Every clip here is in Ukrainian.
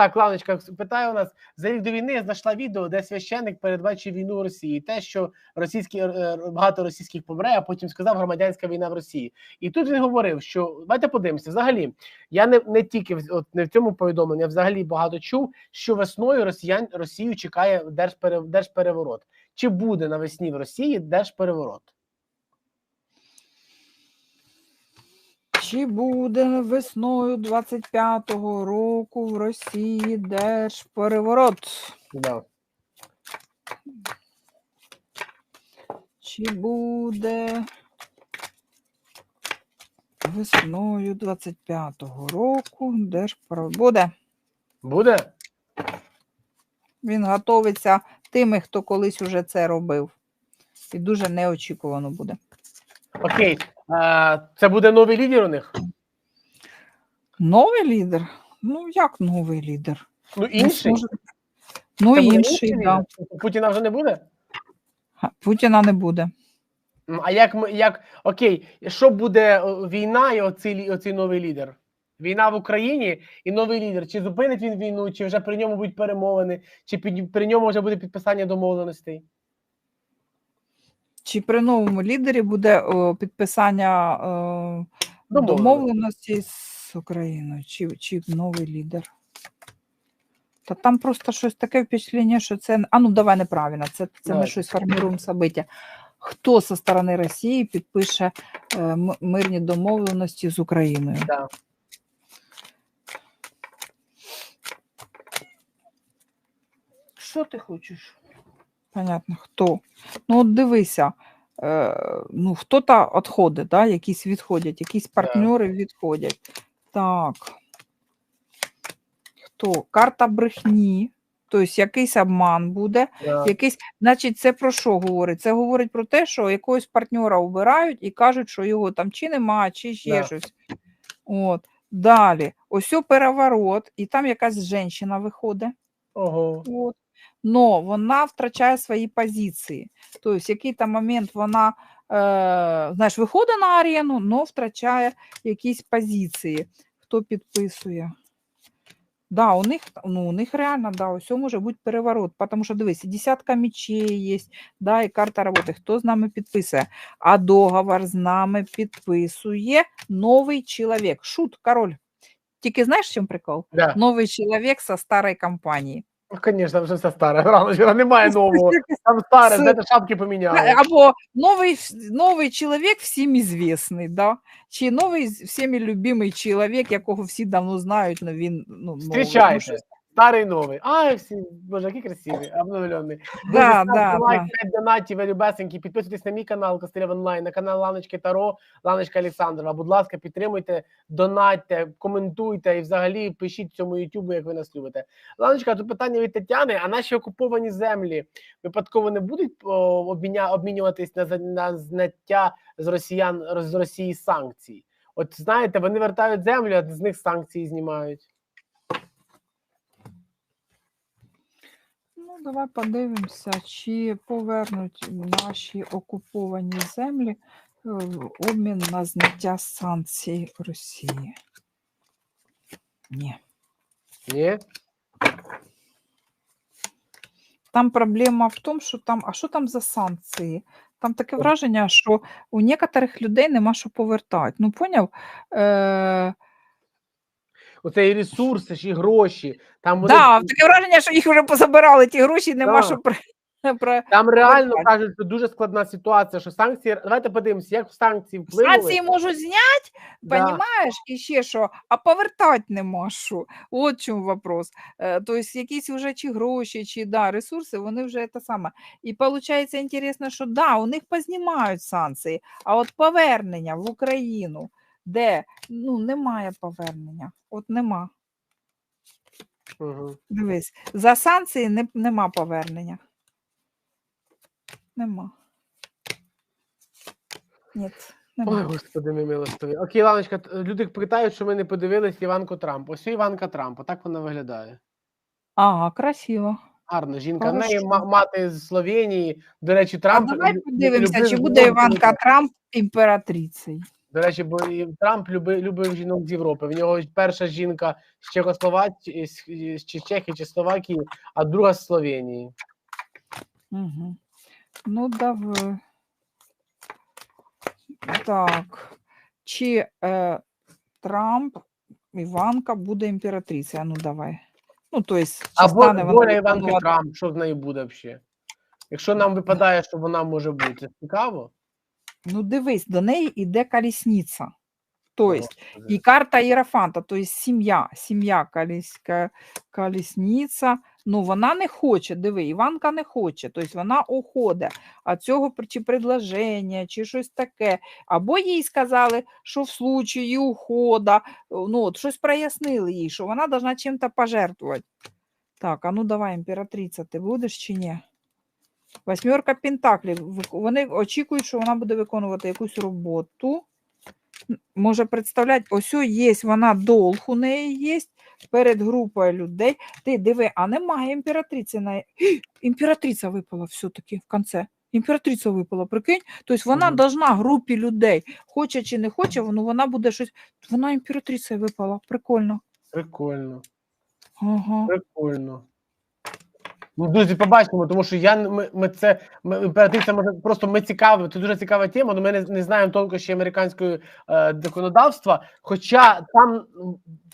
Так, Ланочка питає у нас за рік до війни я знайшла відео, де священник передбачив війну в Росії. Те, що російські е, багато російських помре, а потім сказав громадянська війна в Росії. І тут він говорив, що давайте подивимося. Взагалі, я не, не тільки в от не в цьому повідомленні, я взагалі багато чув, що весною росіян Росію чекає держпере, держпереворот. Чи буде навесні в Росії держпереворот? Чи буде весною 25-го року в Росії держпереворот? Да. Чи буде весною 25-го року держпереворот? Буде. Буде? Він готовиться тими, хто колись уже це робив. І дуже неочікувано буде. Окей. Це буде новий лідер у них? Новий лідер? Ну, як новий лідер? Ну, інший. Ну, Це інший, лідер? да. Путіна вже не буде? Путіна не буде. А як ми як окей, що буде війна і оцей, оцей новий лідер? Війна в Україні і новий лідер. Чи зупинить він війну, чи вже при ньому будуть перемовини, чи під, при ньому вже буде підписання домовленостей? Чи при новому лідері буде о, підписання е, Домовленості. домовленості з Україною, чи, чи новий лідер? Та там просто щось таке впечатлення, що це. А ну давай неправильно, це, це ми щось формуємо собиття. Хто зі сторони Росії підпише е, мирні домовленості з Україною? Да. Що ти хочеш? Понятно, хто. Ну, от дивися, е, ну, хто-то відходить, да? якісь відходять, якісь партнери відходять. Так. Хто? Карта брехні, тобто якийсь обман буде, Да. якийсь, значить, це про що говорить? Це говорить про те, що якогось партнера обирають і кажуть, що його там чи нема, чи ще Да. щось. От. Далі, ось переворот, і там якась жінка виходить. Ого. От. Но вона втрачає свої позиції. Тобто, в який-то момент вона е, знаєш, виходить на арену, але втрачає якісь позиції. Хто підписує? Да, у них, ну, у них реально, да, ось може бути переворот, тому що дивись, десятка мечей є, да, і карта роботи. Хто з нами підписує? А договор з нами підписує новий чоловік. Шут, король. Тільки знаєш, в чому прикол? Да. Новий чоловік со старої компанії. Ну, звісно, вже все старе. Рано ж немає нового. Там старе, С... де ти шапки поміняли. Або новий, новий чоловік всім ізвісний, да? чи новий всім любимий чоловік, якого всі давно знають, але він ну, новий. Зустрічайте. Старий новий. Ай, всі, боже, які красиві, обновлений. Да, да, лайк, да. 5 донатів, любесенькі, підписуйтесь на мій канал Костелєв онлайн, на канал Ланочки Таро, Ланочка Олександрова. Будь ласка, підтримуйте, донатьте, коментуйте і взагалі пишіть цьому Ютубу, як ви нас любите. Ланочка, тут питання від Тетяни: а наші окуповані землі випадково не будуть обміня, обмінюватись на, на зняття з росіян з Росії санкцій? От знаєте, вони вертають землю, а з них санкції знімають. Давай подивимося, чи повернуть наші окуповані землі е, в обмін на зняття санкцій Росії. Ні. Ні? Там проблема в тому, що там, а що там за санкції? Там таке враження, що у некоторих людей нема що повертати. Ну, поняв? Е, Оце і ресурси, ж і гроші. Там вони да, таке враження, що їх вже позабирали ті гроші, нема Да. що про... Там реально кажуть, що дуже складна ситуація, що санкції. Давайте подивимося, як санкції вплинули. Санкції можуть зняти, Да. Понімаєш, і ще що, а повертати нема що. От чому вопрос. Е, Тобто якісь вже чи гроші, чи да, ресурси, вони вже те саме. І виходить інтересно, що да, у них познімають санкції, а от повернення в Україну, де ну, немає повернення, от нема. Угу. Дивись, за санкції не, нема повернення. Нема. Ні. Ой, господи, мій милостивий. Окей, Ланочка, люди питають, що ми не подивились Іванку Трамп. Ось Іванка Трамп, так вона виглядає. Ага, красиво. Гарно, жінка. В неї мати з Словенії. До речі, А давай подивимося, чи буде Іванка Трамп. Трамп імператрицею. До речі, бо і Трамп любив, любив жінок з Європи. В нього перша жінка з Чехословаччини, з, Чехії чи Словакії, а друга з Словенії. Угу. Ну, давай. Так. Чи е, Трамп, Іванка буде імператрицею? А ну давай. Ну, то есть, Або стане вона доля Іванки Трамп, що з нею буде взагалі? Якщо нам випадає, що вона може бути, цікаво. Ну, дивись, до неї йде колісниця. То есть, Господи. и карта Иерофанта, то есть сім'я, сім'я коліс, ка- колісниця. Ну, вона не хоче, диви, Іванка не хоче, тобто вона уходить. А цього чи предложення, чи щось таке. Або їй сказали, що в случаї ухода, ну, от щось прояснили їй, що вона должна чим-то пожертвувати. Так, а ну давай, імператриця, ти будеш чи ні? Восьмерка Пентаклів. Вони очікують, що вона буде виконувати якусь роботу може представляти, ось є вона долг у неї є перед групою людей. Ти диви, а немає імператриці на імператриця випала все-таки в кінці. Імператриця випала, прикинь. Тобто вона должна групі людей, хоче чи не хоче, ну вона буде щось. Вона імператриця випала. Прикольно. Прикольно, Ага. прикольно. Ну, друзі, побачимо, тому що я ми, ми це ми, імператриця може просто ми цікаві. Це дуже цікава тема. але ми не, не знаємо тонкощі американської е, законодавства. Хоча там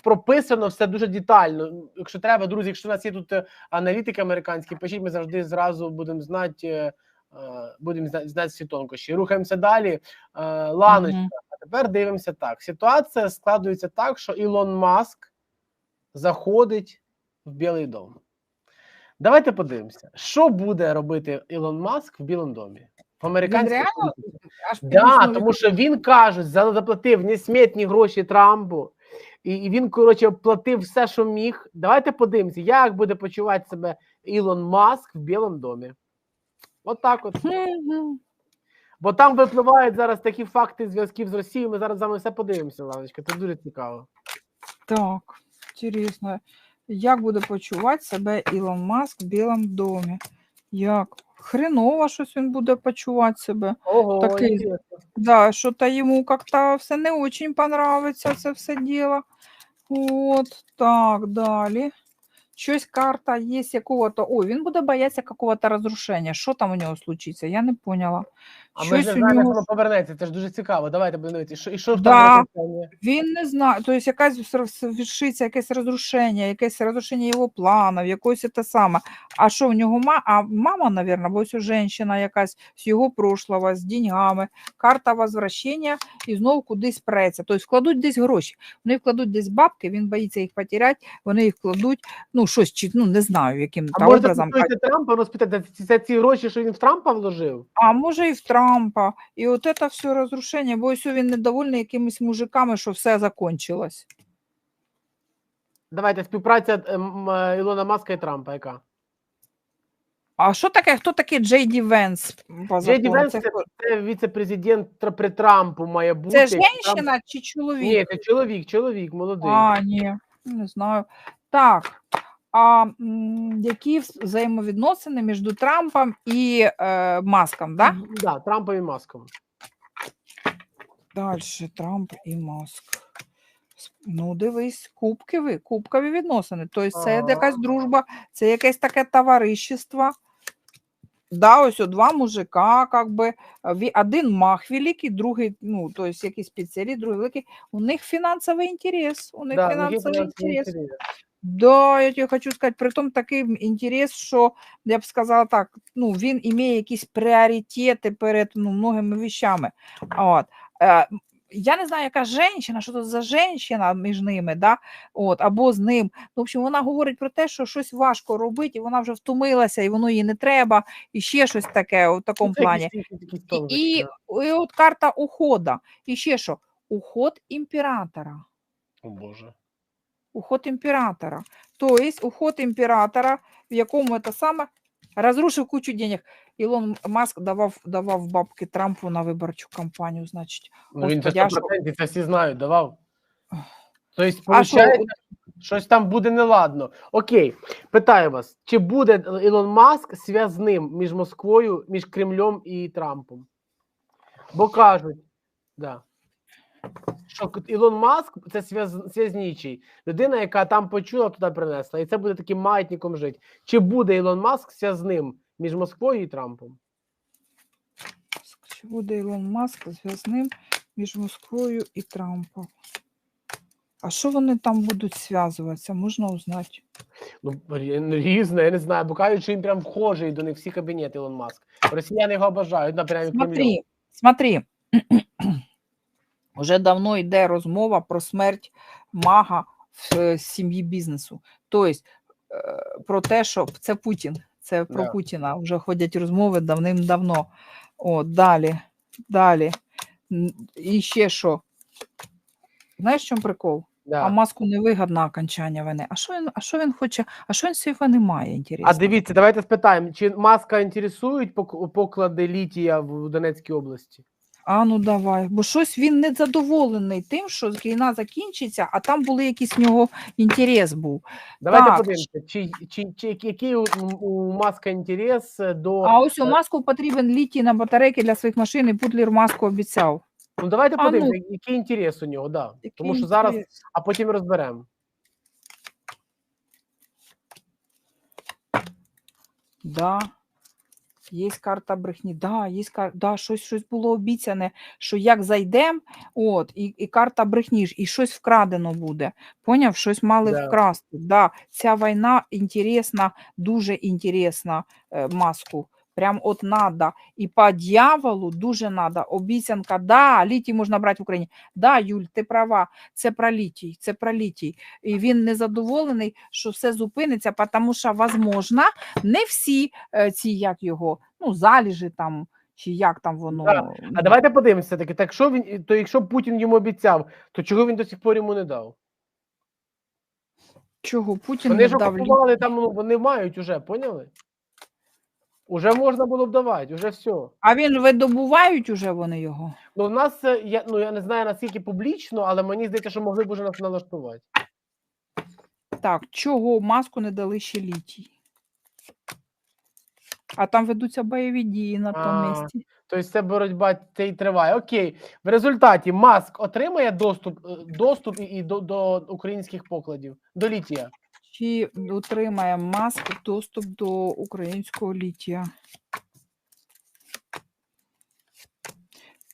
прописано все дуже детально. Якщо треба, друзі, якщо у нас є тут е, аналітики американські, пишіть, ми завжди зразу будемо знати. е, е, Будемо знати, знати всі тонкощі. Рухаємося далі. Е, Ланочка, Мгм. а тепер дивимося так. Ситуація складується так, що Ілон Маск заходить в Білий дом. Давайте подивимося, що буде робити Ілон Маск в Білому домі. В американській. Аж Да, тому що він каже, за- заплатив несмітні гроші Трампу, і, і він, коротше, платив все, що міг. Давайте подивимося, як буде почувати себе Ілон Маск в Білому домі. От так от. Бо там випливають зараз такі факти зв'язків з Росією. Ми зараз з вами все подивимося, Ланочка. Це дуже цікаво. Так, інтересно. Як буде почувати себе Ілон Маск в Білому домі? Як? Хреново щось він буде почувати себе. Ого, Такий. Да, що то йому як-то все не очень понравиться це все діло. От, так, далі. Щось карта є якого-то. Ой, він буде боятися какого-то розрушення. Що там у нього случиться? Я не поняла. А ми ж Щось не знаємо, нього. воно повернеться. Це ж дуже цікаво. Давайте будемо дивитися. Що, і що в Да. тому? Він не знає, тобто якась звершиться якесь розрушення, якесь розрушення його планів, якось те саме. А що в нього ма? А мама, мабуть, бо ось жінка якась з його прошлого, з деньгами, карта возвращення і знову кудись преться. Тобто вкладуть десь гроші. Вони вкладуть десь бабки, він боїться їх потеряти, вони їх кладуть, ну щось, чи, ну не знаю, яким А та може образом. Трампа, розпитати, це ці гроші, що він в Трампа вложив? А може і в Трампа. І от це все розрушення, бо ось він недовольний якимись мужиками, що все закончилось. Давайте співпраця ем, е, Ілона Маска і Трампа, яка? А що таке? Хто такий Джей Ді Венс? Джей Ді? Венс Це, це, віце-президент при Трампу має бути. це Трамп- жінка чи чоловік? Ні, це чоловік, чоловік, молодий. А, ні, не знаю. Так. А які взаємовідносини між Трампом і е, Маском, да? Да, Трампом і Маском. Далі Трамп і Маск. Ну, дивись, кубкові, кубкові відносини. Тобто це Ага. якась дружба, це якесь таке товариство. Да, ось о, два мужика, как би, один мах великий, другий, ну, то есть якийсь спеціаліст, другий великий. У них фінансовий інтерес. У них Да, фінансовий фінансовий інтерес. інтерес. Да, я тебе хочу сказати, при тому такий інтерес, що я б сказала так, ну, він має якісь пріоритети перед ну, многими вещами. От. Е, я не знаю, яка жінка, що це за жінка між ними, да? От, або з ним. Ну, в общем, вона говорить про те, що щось важко робити, і вона вже втомилася, і воно їй не треба, і ще щось таке у такому Ну, це плані. І, і, і от карта ухода. І ще що? Уход імператора. О Боже. Уход імператора. Тобто уход імператора, в якому це саме розрушив кучу денег. Ілон Маск давав, давав бабки Трампу на виборчу кампанію, значить. Ну він це Господи, 100%, це всі знають, давав. Тобто, виходить, щось там буде неладно. Окей, питаю вас, чи буде Ілон Маск зв'язним між Москвою, між Кремлем і Трампом? Бо кажуть, да. Що Ілон Маск це зв'яз, зв'язнічий. Людина, яка там почула, туди принесла. І це буде таким маятником жити. Чи буде Ілон Маск зв'язним між Москвою і Трампом? Чи буде Ілон Маск зв'язним між Москвою і Трампом? А що вони там будуть зв'язуватися? Можна узнати. Ну, різне, я не знаю, бо кажуть, що він прям вхожий до них всі кабінети Ілон Маск. Росіяни його бажають, напряму Смотри, смотри. Уже давно йде розмова про смерть мага в е, сім'ї бізнесу. Тобто е, про те, що це Путін, це про Да. Путіна. Вже ходять розмови давним-давно. О, далі, далі. І ще що? Знаєш, в чому прикол? Да. А маску невигідно окончання війни. А що він, а що він хоче? А що він цієї війни має, інтересно? А дивіться, давайте спитаємо, чи Маска інтересують поклади літія в Донецькій області? А ну давай, бо щось він не задоволений тим, що війна закінчиться, а там були якийсь в нього інтерес був. Давайте Так. подивимося, чи, чи, чи який у, у Маска інтерес до. А ось у маску потрібен літій на батарейки для своїх машин, і Путлер маску обіцяв. Ну давайте А, ну. який інтерес у нього, да. Який Тому що зараз, інтерес? а потім розберемо. Да. Є карта брехні, да, є кар... да, щось, щось було обіцяне, що як зайдемо, от, і, і карта брехні і щось вкрадено буде. Поняв, щось мали Да. вкрасти. Да, ця війна інтересна, дуже інтересна е, маску. Прям от надо. І по дьяволу дуже надо. Обіцянка, да, літій можна брати в Україні. Да, Юль, ти права, це про літій, це про літій. І він незадоволений, що все зупиниться, тому що, возможно, не всі е, ці, як його, ну, заліжі там, чи як там воно. Да. А давайте подивимося таки. Так що він, то якщо Путін йому обіцяв, то чого він до сих пор йому не дав? Чого Путін Вони не ж дав окупували літій? там, ну вони мають уже, поняли? Уже можна було б давати, уже все. А він видобувають уже вони його. Ну, в нас, е, я, ну, я не знаю наскільки публічно, але мені здається, що могли б уже нас налаштувати. Так, чого маску не дали ще літій? А там ведуться бойові дії на А, тому місці. Тобто це боротьба це і триває. Окей. В результаті Маск отримає доступ, е, доступ і, і до, до українських покладів, до літія. Чи отримає маск доступ до українського літія?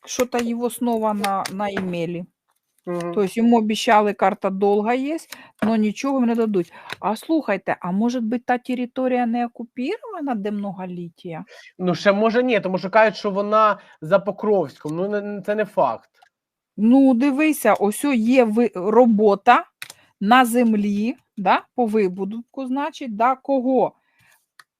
Що-то його снова на, на імелі. Мгм. Тобто йому обіцяли, карта долга є, але нічого їм не дадуть. А слухайте, а може бути та територія не окупована, де много літія? Ну, ще може ні, тому що кажуть, що вона за Покровськом. Ну, це не факт. Ну, дивися, ось є робота на землі, да, по вибудку, значить, да, кого?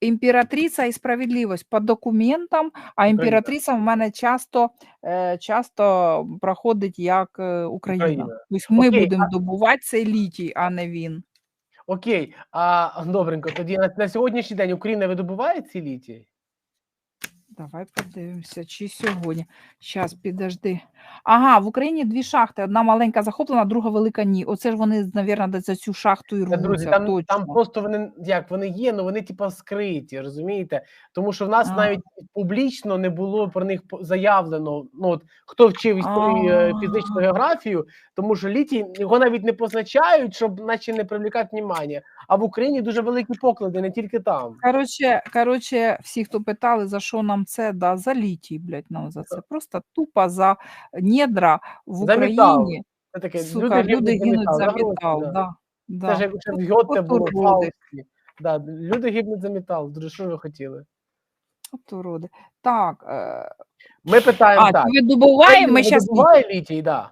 Імператриця і справедливість по документам, а імператриця в мене часто, е, часто проходить як е, Україна. Україна. Тобто ми Окей, будемо добувати цей літій, а не він. Окей, а добренько, тоді на, на сьогоднішній день Україна видобуває ці літії? Давай подивимося, чи сьогодні. Зараз, підожди. Ага, в Україні дві шахти. Одна маленька захоплена, друга велика ні. Оце ж вони, мабуть, за цю шахту і Та, друзі, там, точно. там просто вони як вони є, ну вони типа скриті, розумієте? Тому що в нас А. навіть публічно не було про них заявлено. Ну от хто вчив історію е, фізичну географію, тому що літій його навіть не позначають, щоб наче не привлікати внимання. А в Україні дуже великі поклади, не тільки там. Коротше, коротше, всі, хто питали, за що нам це, да, за літій, блядь, нам за це. Просто тупо за недра в За. Україні. Це таке Сука, люди гинуть за метал. да. Да, да. Це ж як в Гьоте було в. Фаусті. Да, люди гибнуть за метал. Друзі, що ви хотіли? От уроди. Так, е, Ми питаємо а, так. чи видобуваємо, ми зараз Видобуває літій, да.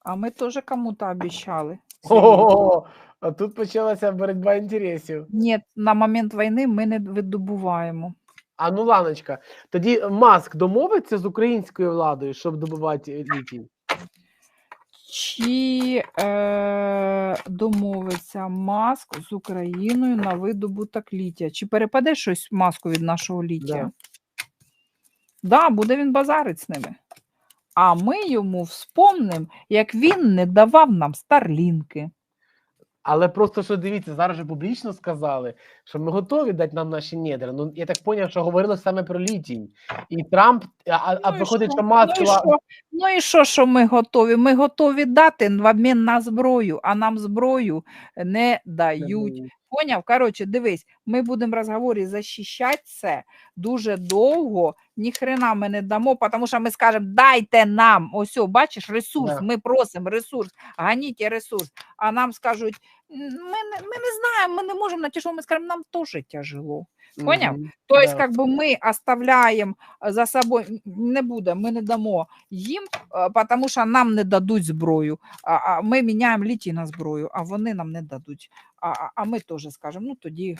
А ми теж кому-то обіцяли. Ого, а тут почалася боротьба інтересів. Ні, на момент війни ми не видобуваємо. А ну, Ланочка, тоді Маск домовиться з українською владою, щоб добувати літій? Чи е, домовиться маск з Україною на видобуток літія? Чи перепаде щось маску від нашого літія? Да. Да, буде він базарить з ними. А ми йому вспомнимо, як він не давав нам старлінки. Але просто що дивіться, зараз же публічно сказали, що ми готові дати нам наші недра. Ну я так зрозумів, що говорили саме про літій. І Трамп, а, а, а Ну і виходить, що? що Маск Ну і що? Ну і що, що ми готові? Ми готові дати в обмін на зброю, а нам зброю не дають. Поняв? Коротше, дивись, ми будемо в розговорі захищати це дуже довго. Ні хрена ми не дамо, тому що ми скажемо, дайте нам. Ось, о, бачиш, ресурс. Да. Ми просимо ресурс, ганіть ресурс. А нам скажуть, «М, ми не, ми не знаємо, ми не можемо на тяжело. Ми скажемо, нам теж тяжело. Поняв? Мгм. То есть, Да. как бы мы оставляем э, за собой, н- не буде, ми не дамо їм, е, потому що нам не дадуть зброю. А, а ми міняємо літій на зброю, а вони нам не дадуть. А, а- ми теж скажемо, ну тоді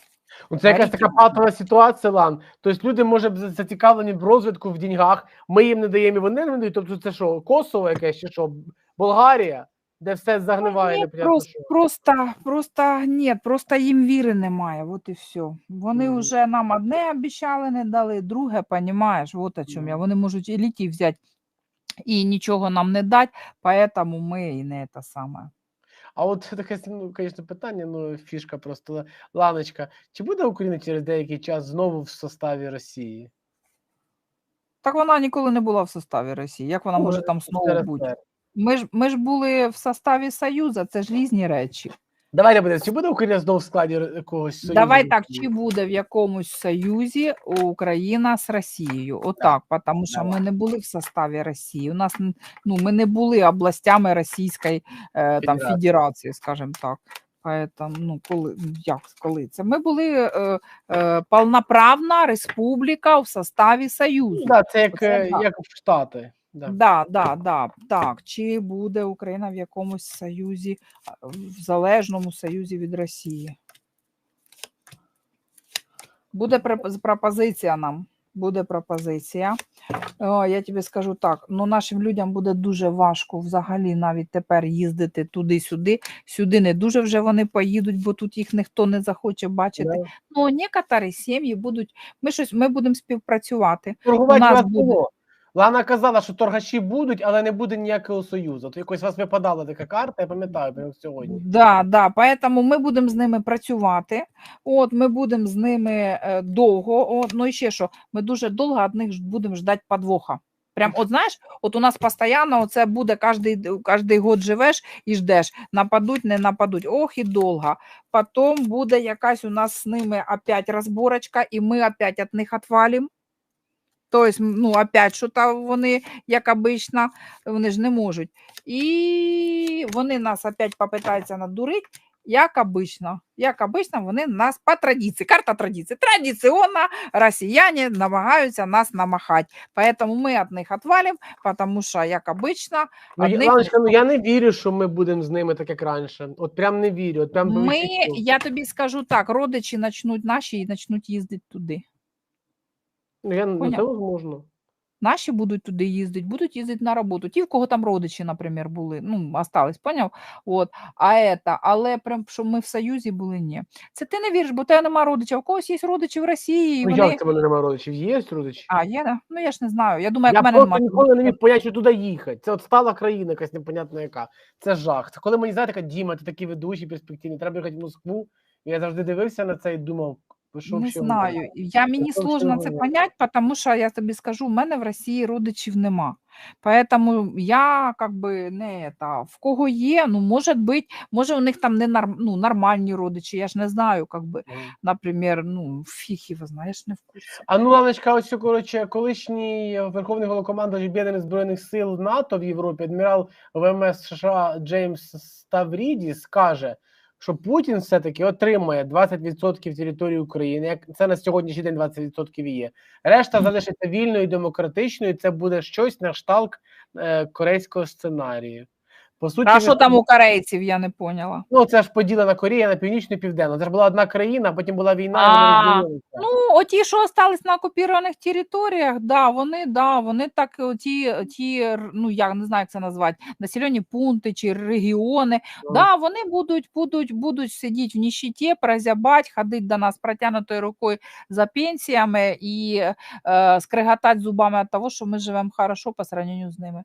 Ну, Це якась така патова ситуація, Лан. Тобто люди, може, зацікавлені в розвитку, в деньгах, ми їм не даємо, і вони не дають. Тобто це що, Косово якесь чи що? Болгарія, де все загниває, Ні, просто, що. просто, просто ні, просто їм віри немає. От і все. Вони Мгм. вже нам одне обіцяли, не дали, друге, понімаєш, от о чому я. Вони можуть і літій взяти і нічого нам не дати, поэтому ми і не те саме. А от таке, ну, звісно, питання, ну, фішка просто. Ланочка, чи буде Україна через деякий час знову в составі Росії? Так вона ніколи не була в составі Росії. Як вона Ну, може там знову бути? Ми ж, ми ж були в составі Союзу, це ж різні речі. Давайте буде, чи буде Україна знову в складі р- якогось союзу? Давай так, чи буде в якомусь союзі Україна з Росією? Отак, тому що ми не були в составі Росії. У нас ну, ми не були областями Російської е, там, Федерації. Скажімо так. Поэтому, ну, коли, як, коли це? Ми були е, е, повноправна республіка в составі Союзу. Ну, да, це як, Оце е, як в Штати. Да. Да, да, да, так. Чи буде Україна в якомусь союзі, в залежному союзі від Росії? Буде пропозиція нам. Буде пропозиція. О, я тобі скажу так: ну нашим людям буде дуже важко взагалі навіть тепер їздити туди-сюди. Сюди не дуже вже вони поїдуть, бо тут їх ніхто не захоче бачити. Да. Ну, некоторі сім'ї будуть. Ми щось ми будемо співпрацювати. Торгувати нас буде. було. Лана казала, що торгаші будуть, але не буде ніякого союзу. То якось у вас випадала така карта, я пам'ятаю прямо сьогодні. Да, да, поэтому ми будемо з ними працювати. От ми будемо з ними е, довго. От, ну і ще що, ми дуже довго від них будемо ждати подвоха. Прям, от знаєш, от у нас постійно це буде кожний, кожний год живеш і ждеш, нападуть, не нападуть. Ох і довго. Потім буде якась у нас з ними опять розборочка, і ми опять від них відвалимо. Тобто, ну, опять, що там вони, як обично, вони ж не можуть. І вони нас опять попитаються надурити, як обично. Як обично, вони нас по традиції, карта традиції. Традиційно росіяни намагаються нас намахати. Поэтому ми від них відвалимо, тому що, як обично, Ну, я, одних Ланочка, ну я не вірю, що ми будемо з ними так, як раніше. От прям не вірю. От прям ми, я тобі скажу так, родичі почнуть наші і почнуть їздити туди. Ну, я, ну, це Поняв. Наші будуть туди їздити, будуть їздити на роботу. Ті, в кого там родичі, наприклад, були, ну, остались, поняв? От. А это, але прям, що ми в Союзі були, ні. Це ти не віриш, бо у тебе нема родичів. У когось є родичі в Росії, і Ну, вони... як це в мене немає родичів? Є родичі? А, є, да? Ну, я ж не знаю. Я думаю, як Я у мене просто немає. ніколи не міг поняти, що туди їхати. Це от стала країна якась непонятна яка. Це жах. Це коли мені знаєте, така Діма, ти такий ведучий перспективний, треба їхати в Москву. І я завжди дивився на це і думав, що Не знаю. Я, мені що сложно це понять, тому що я тобі скажу, в мене в Росії родичів нема. Поэтому я как бы не та в кого є, ну може бути, може у них там не нар, ну, нормальні родичі, я ж не знаю, как би, наприклад, ну фіг його знаєш, не в курсі. А ну, Ланочка, ось коротше, колишній верховний головнокомандувач Об'єднаних збройних сил НАТО в Європі, адмірал ВМС США Джеймс Ставрідіс каже, що Путін все-таки отримає 20% території України. Як це на сьогоднішній день 20% і є. Решта залишиться вільною і демократичною. Це буде щось на шталк е, корейського сценарію. По суті, А що там у корейців, я не поняла. Ну, це ж поділена Корея на північну і південну. Це ж була одна країна, потім була війна, А, вони. Ну, оті, що остались на окупованих територіях, да, вони, да, вони так, ті, ті, ну, я не знаю, як це назвати, населені пункти чи регіони, Ну, Да, вони будуть, будуть, будуть сидіти в нищеті, прозябать, ходити до нас протягнутою рукою за пенсіями і е, скриготати зубами від того, що ми живемо хорошо по сравнению з ними.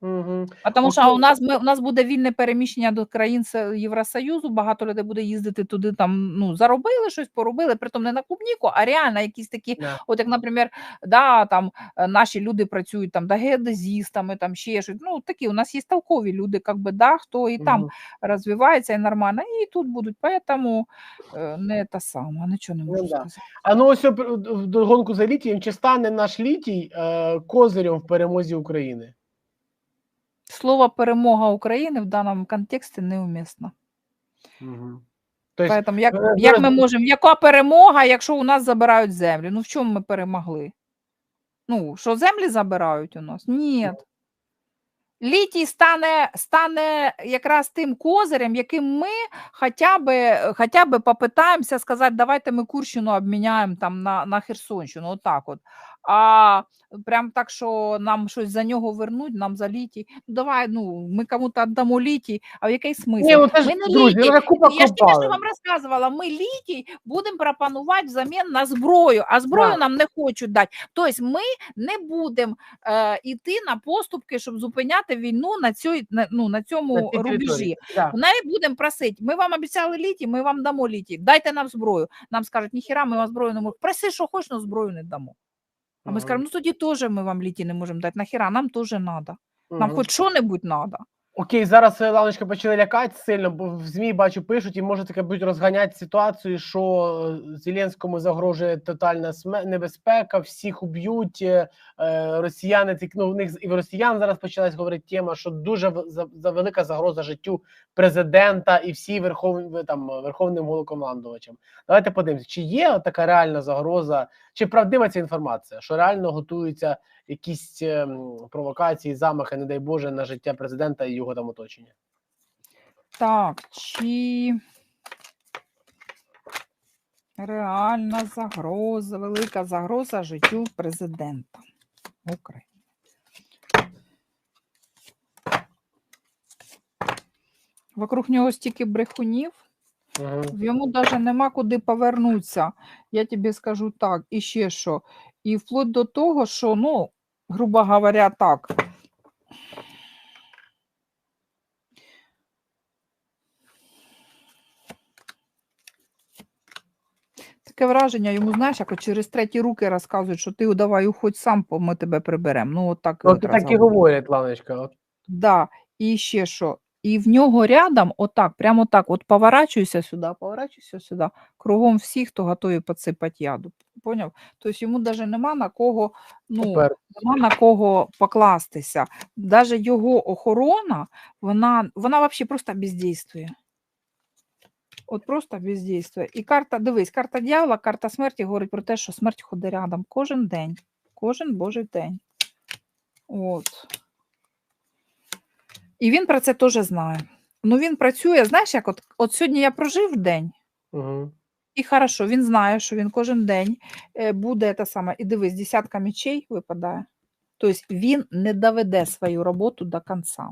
Угу. А тому що у нас ми у нас буде вільне переміщення до країн Євросоюзу. Багато людей буде їздити туди. Там ну заробили щось, поробили. Притом не на клубніку, а реально якісь такі. Да. От як, наприклад, да, там е, наші люди працюють там да, геодезістами, там ще щось. Ну такі у нас є толкові люди, як би да, хто і там розвивається і нормально, і тут будуть. Поэтому е, не та сама, нічого не Ну можу да. А ну ось в до гонку за літієм, чи стане наш літій е, козирем в перемозі України? Слово перемога України в даному контексті неумісно. Угу. Тобто, Поэтому як, е, як ми можемо, яка перемога, якщо у нас забирають землю? Ну в чому ми перемогли? Ну, що землі забирають у нас? Ні. Літій стане, стане якраз тим козирем, яким ми хоча б, хоча б попитаємося сказати, давайте ми Курщину обміняємо там на, на Херсонщину, отак от. А прям так, що нам щось за нього вернуть, нам за літій. Ну, давай, ну, ми кому-то віддамо літій, а в який смисл? Ні, ну це ж, ми не друзі, літій, ну, купа я ж тільки що вам розказувала, ми літій будемо пропонувати взамін на зброю, а зброю Да. нам не хочуть дати. Тобто ми не будемо е, йти на поступки, щоб зупиняти війну на, цій, на, ну, на цьому На рубежі. Да. Навіть будемо просити, ми вам обіцяли літій, ми вам дамо літій, дайте нам зброю. Нам скажуть, ніхіра, ми вам зброю не можемо. Проси, що хочеш, але зброю не дамо. А ми скажемо, ну тоді теж ми вам літі не можемо дати. Нахіра, нам теж треба. Нам хоч що-небудь треба. Окей, зараз е, ланочка почали лякати сильно, бо в ЗМІ бачу пишуть, і може таке будуть розганяти ситуацію, що е, Зеленському загрожує тотальна небезпека, всіх уб'ють. е, Росіяни ну, в них і в росіян зараз почалась говорити тема, що дуже за, велика загроза життю президента і всі верховні там верховним головнокомандувачем. Давайте подивимося, чи є така реальна загроза, чи правдива ця інформація, що реально готуються якісь ем, провокації, замахи, не дай Боже, на життя президента і його там оточення. Так, чи реальна загроза, велика загроза життю президента України? Вокруг нього стільки брехунів, Угу. йому навіть нема куди повернутися. Я тобі скажу так, і ще що. І вплоть до того, що, ну, грубо говоря, так. Таке враження, йому, знаєш, як через треті руки розказують, що ти давай уходь сам, бо ми тебе приберемо. Ну, от так. От от так і говорять, Ланочка. Так. Да, і ще що. І в нього рядом, отак, прямо так, от поворачуйся сюди, поворачуйся сюди, кругом всі, хто готові підсипати яду. Поняв? Тобто йому навіть нема на кого, ну, нема на кого покластися. Навіть його охорона, вона, вона взагалі просто бездействує. От просто бездействує. І карта, дивись, карта дьявола, карта смерті говорить про те, що смерть ходить рядом кожен день, кожен божий день. От. І він про це теж знає. Ну, він працює, знаєш, як от, от сьогодні я прожив день, Угу. і хорошо, він знає, що він кожен день е, буде те саме. І дивись, десятка мечей випадає. Тобто він не доведе свою роботу до кінця.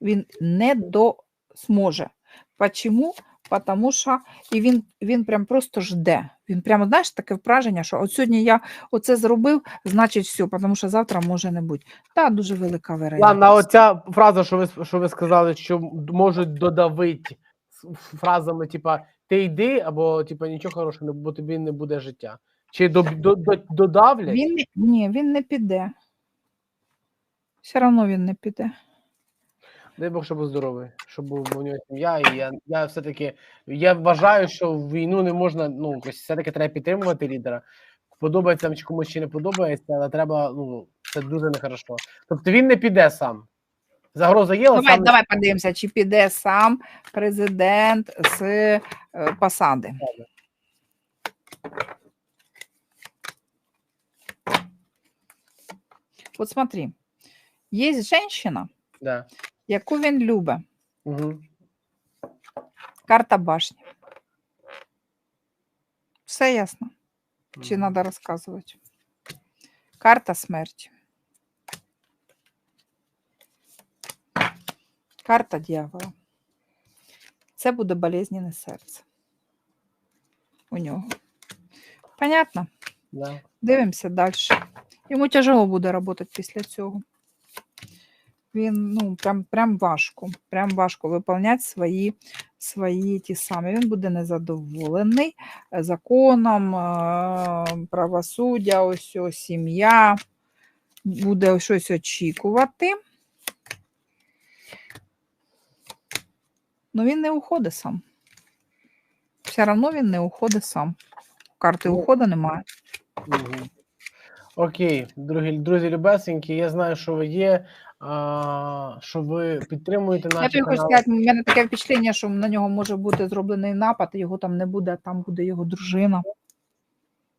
Він не до зможе. Почому? Тому що і він, він прям просто жде. Він прямо, знаєш, таке враження, що от сьогодні я оце зробив, значить все, тому що завтра може не бути. Та дуже велика вероятність. Ладно, оця фраза, що ви, що ви сказали, що можуть додавити фразами, типа ти йди, або типа нічого хорошого, бо тобі не буде життя. Чи до, до, до, додавлять? Він ні, він не піде. Все одно він не піде. Дай Бог, щоб був здоровий, щоб був у нього сім'я. І я, я все-таки я вважаю, що в війну не можна, ну, якось все-таки треба підтримувати лідера. Подобається там чи комусь чи не подобається, але треба, ну, це дуже нехорошо. Тобто він не піде сам. Загроза є, але Давай, сам не подивимося, чи піде сам президент з е, посади. От смотри, є жінка, Да. Яку він любить. Угу. Карта башні. Все ясно. Чи треба розказувати? Карта смерті. Карта дьявола. Це буде болезненне серце. У нього. Понятно? Да. Дивимося далі. Йому тяжело буде працювати після цього. Він ну прям, прям важко. Прям важко виповняти свої, свої ті самі. Він буде незадоволений е, законом, е, правосуддя, ось ось сім'я, буде щось очікувати. Ну він не уходить сам. Все одно він не уходить сам. Карти Ну, уходу немає. Окей, друзі, друзі любесенькі, я знаю, що ви є, а, що ви підтримуєте Я наші тобі хочу сказати, у мене таке впечатлення, що на нього може бути зроблений напад, його там не буде, а там буде його дружина.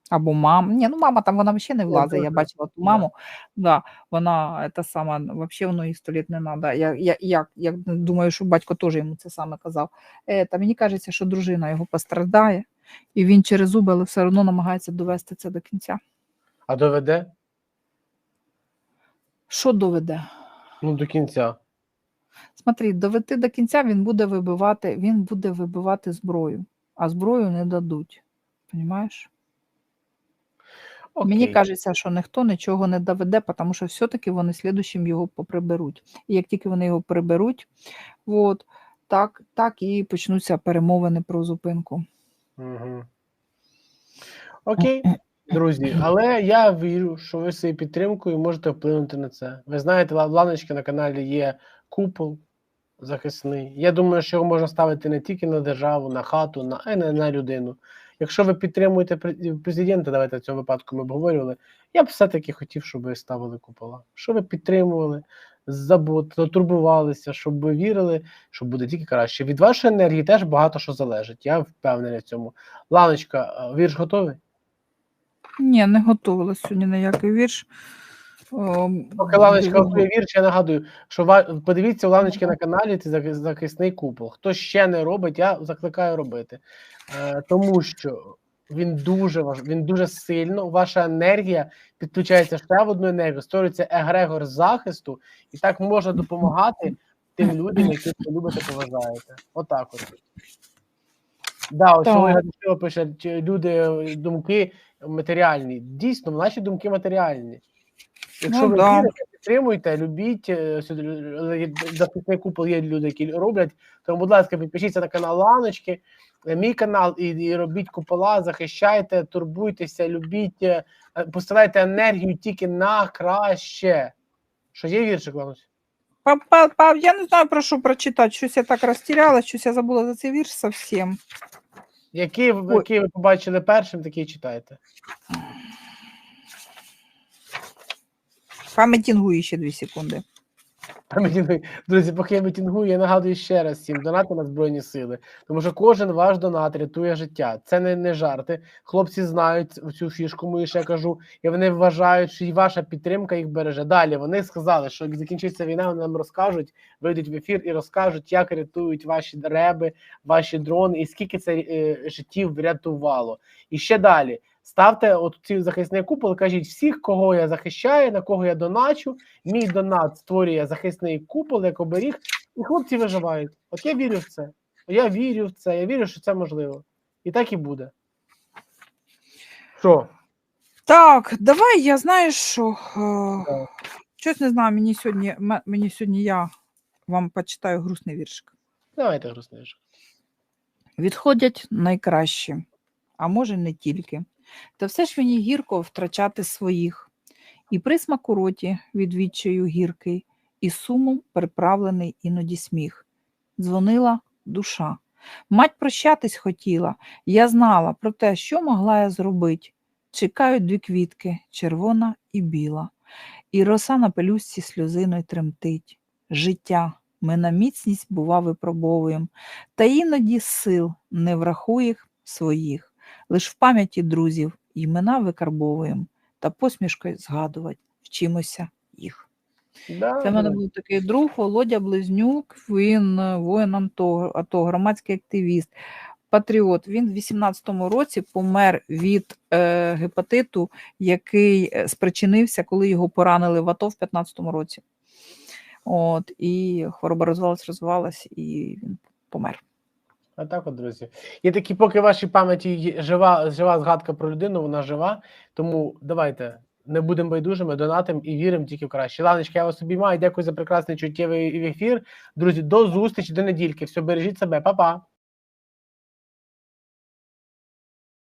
Або мама. Ні, ну мама там вона взагалі не влазить. Я бачила ту маму. Да, вона та сама, взагалі воно їй сто літ не треба. Я, я, я, я думаю, що батько теж йому це саме казав. Е, та мені кажеться, що дружина його постраждає, і він через зуби, але все одно намагається довести це до кінця. А доведе? Що доведе? Ну, до кінця. Смотри, довести до кінця він буде вибивати, він буде вибивати зброю, а зброю не дадуть. Понімаєш? Мені кажеться, що ніхто нічого не доведе, тому що все-таки вони слідущим його поприберуть. І як тільки вони його приберуть, от, так, так і почнуться перемовини про зупинку. Угу. Окей, друзі, але я вірю, що ви своєю підтримкою можете вплинути на це. Ви знаєте, Ланочки на каналі є купол захисний. Я думаю, що його можна ставити не тільки на державу, на хату, на, а й на, на людину. Якщо ви підтримуєте президента, давайте в цьому випадку ми обговорювали. Я б все-таки хотів, щоб ви ставили купола. Щоб ви підтримували, забут, турбувалися, щоб ви вірили, що буде тільки краще. Від вашої енергії теж багато що залежить. Я впевнений в цьому. Ланочка, вірш готовий? Ні, не готувала сьогодні ніякий вірш. О, Поки Ланочка готує вірш, я нагадую, що ва- подивіться у Ланочки на каналі цей захис- захисний купол. Хто ще не робить, я закликаю робити. Е, тому що він дуже важ... він дуже сильно, ваша енергія підключається ще в одну енергію, створюється егрегор захисту, і так можна допомагати тим людям, яких ви любите, поважаєте. Отак от. Да, ось Так. Ольга пише, люди е, думки матеріальні. Дійсно, наші думки матеріальні. Якщо Ну ви да. вірите, підтримуйте, любіть е, е, захисний купол є люди, які роблять. Тому, будь ласка, підпишіться на канал Ланочки, е, мій канал, і, і робіть купола, захищайте, турбуйтеся, любіть, е, е, посилайте енергію тільки на краще. Що є віршик, Ланусь? Па- па- па- Я не знаю, про що прочитати. Щось я так розтіряла, щось я забула за цей вірш зовсім. Які який ви побачили першим, такі читайте. Пам'ятінгую ще дві секунди. Друзі, поки я мітингую, я нагадую ще раз всім донати на Збройні Сили. Тому що кожен ваш донат рятує життя. Це не, не жарти. Хлопці знають цю фішку, мою ще кажу, і вони вважають, що і ваша підтримка їх береже. Далі вони сказали, що як закінчиться війна, вони нам розкажуть, вийдуть в ефір і розкажуть, як рятують ваші реби, ваші дрони, і скільки це е, життів врятувало. І ще далі. Ставте от ці захисний купол, кажіть всіх, кого я захищаю, на кого я доначу. Мій донат створює захисний купол, як оберіг, і хлопці виживають. От я вірю в це. Я вірю в це, я вірю, що це можливо. І так і буде. Що? Так, давай я знаєш, що е, Так. щось не знаю, мені сьогодні, мені сьогодні я вам почитаю грустний віршик. Давайте грустніше. Відходять найкращі, а може не тільки. Та все ж мені гірко втрачати своїх, і присмак у роті від відчаю гіркий, і сумом приправлений іноді сміх. Дзвонила душа. Мать прощатись хотіла, я знала про те, що могла я зробити. Чекають дві квітки, червона і біла, і роса на пелюстці сльозиною тремтить. Життя ми на міцність, бува, випробовуєм, та іноді сил не врахуєх своїх. Лиш в пам'яті друзів імена викарбовуєм та посмішкою згадувати вчимося їх. Да, Це в мене був такий друг Володя Близнюк, він е, воїн АТО, АТО, громадський активіст, патріот. Він в 18-му році помер від е, гепатиту, який е, спричинився, коли його поранили в АТО в 15-му році. От, і хвороба розвивалась, розвивалась, і він помер. А так от, друзі. І такі, поки в вашій пам'яті жива, жива згадка про людину, вона жива. Тому давайте Не будемо байдужими, донатим і віримо тільки в краще. Ланочка, я вас обіймаю. Дякую за прекрасний чуттєвий ефір. Друзі, до зустрічі, до недільки. Все, бережіть себе, Па-па.